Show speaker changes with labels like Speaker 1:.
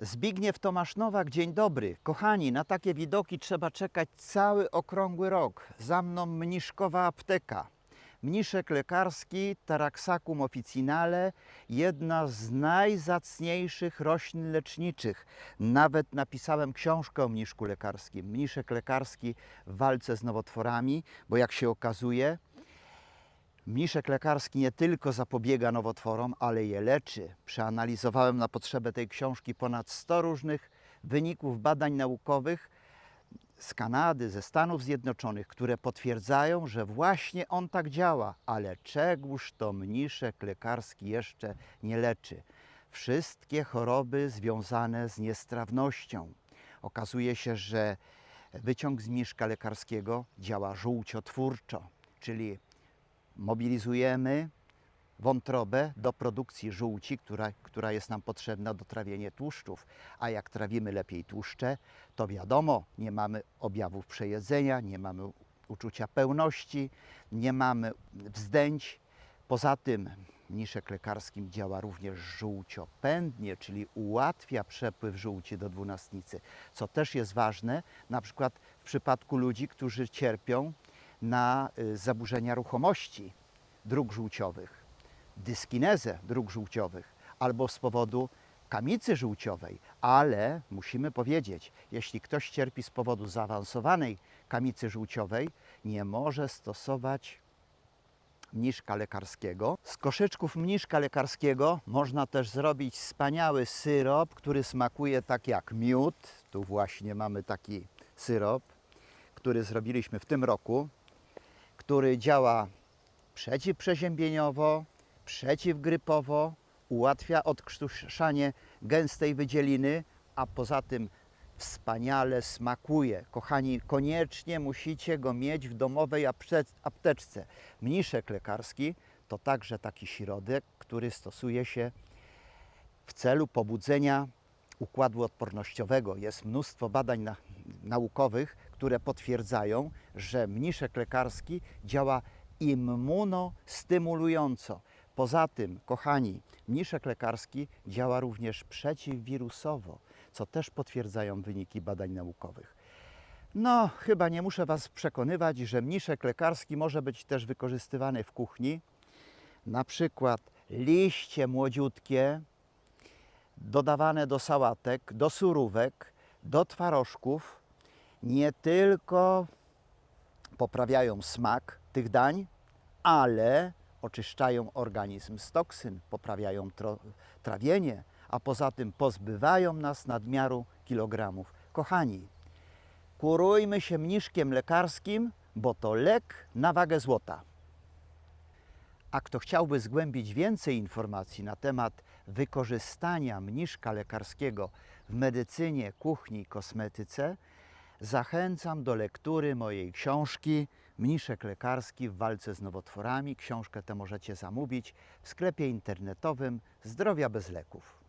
Speaker 1: Zbigniew Tomasz Nowak, dzień dobry. Kochani, na takie widoki trzeba czekać cały okrągły rok. Za mną mniszkowa apteka. Mniszek lekarski Taraxacum officinale, jedna z najzacniejszych roślin leczniczych. Nawet napisałem książkę o mniszku lekarskim. Mniszek lekarski w walce z nowotworami, bo jak się okazuje, Mniszek lekarski nie tylko zapobiega nowotworom, ale je leczy. Przeanalizowałem na potrzebę tej książki ponad 100 różnych wyników badań naukowych z Kanady, ze Stanów Zjednoczonych, które potwierdzają, że właśnie on tak działa, ale czegóż to mniszek lekarski jeszcze nie leczy. Wszystkie choroby związane z niestrawnością. Okazuje się, że wyciąg z mniszka lekarskiego działa żółciotwórczo, czyli mobilizujemy wątrobę do produkcji żółci, która, która jest nam potrzebna do trawienia tłuszczów. A jak trawimy lepiej tłuszcze, to wiadomo, nie mamy objawów przejedzenia, nie mamy uczucia pełności, nie mamy wzdęć. Poza tym mniszek lekarskim działa również żółciopędnie, czyli ułatwia przepływ żółci do dwunastnicy, co też jest ważne, na przykład w przypadku ludzi, którzy cierpią na y, zaburzenia ruchomości dróg żółciowych, dyskinezę dróg żółciowych albo z powodu kamicy żółciowej, ale musimy powiedzieć, jeśli ktoś cierpi z powodu zaawansowanej kamicy żółciowej, nie może stosować mniszka lekarskiego. Z koszyczków mniszka lekarskiego można też zrobić wspaniały syrop, który smakuje tak jak miód. Tu właśnie mamy taki syrop, który zrobiliśmy w tym roku, który działa przeciwprzeziębieniowo, przeciwgrypowo, ułatwia odkrztuszanie gęstej wydzieliny, a poza tym wspaniale smakuje. Kochani, koniecznie musicie go mieć w domowej apte- apteczce. Mniszek lekarski to także taki środek, który stosuje się w celu pobudzenia układu odpornościowego. Jest mnóstwo badań na, naukowych, które potwierdzają, że mniszek lekarski działa immunostymulująco. Poza tym, kochani, mniszek lekarski działa również przeciwwirusowo, co też potwierdzają wyniki badań naukowych. No, chyba nie muszę Was przekonywać, że mniszek lekarski może być też wykorzystywany w kuchni. Na przykład liście młodziutkie, dodawane do sałatek, do surówek, do twarożków, nie tylko poprawiają smak tych dań, ale oczyszczają organizm z toksyn, poprawiają trawienie, a poza tym pozbywają nas nadmiaru kilogramów. Kochani, kurujmy się mniszkiem lekarskim, bo to lek na wagę złota. A kto chciałby zgłębić więcej informacji na temat wykorzystania mniszka lekarskiego w medycynie, kuchni kosmetyce, zachęcam do lektury mojej książki Mniszek lekarski w walce z nowotworami. Książkę tę możecie zamówić w sklepie internetowym Zdrowia bez leków.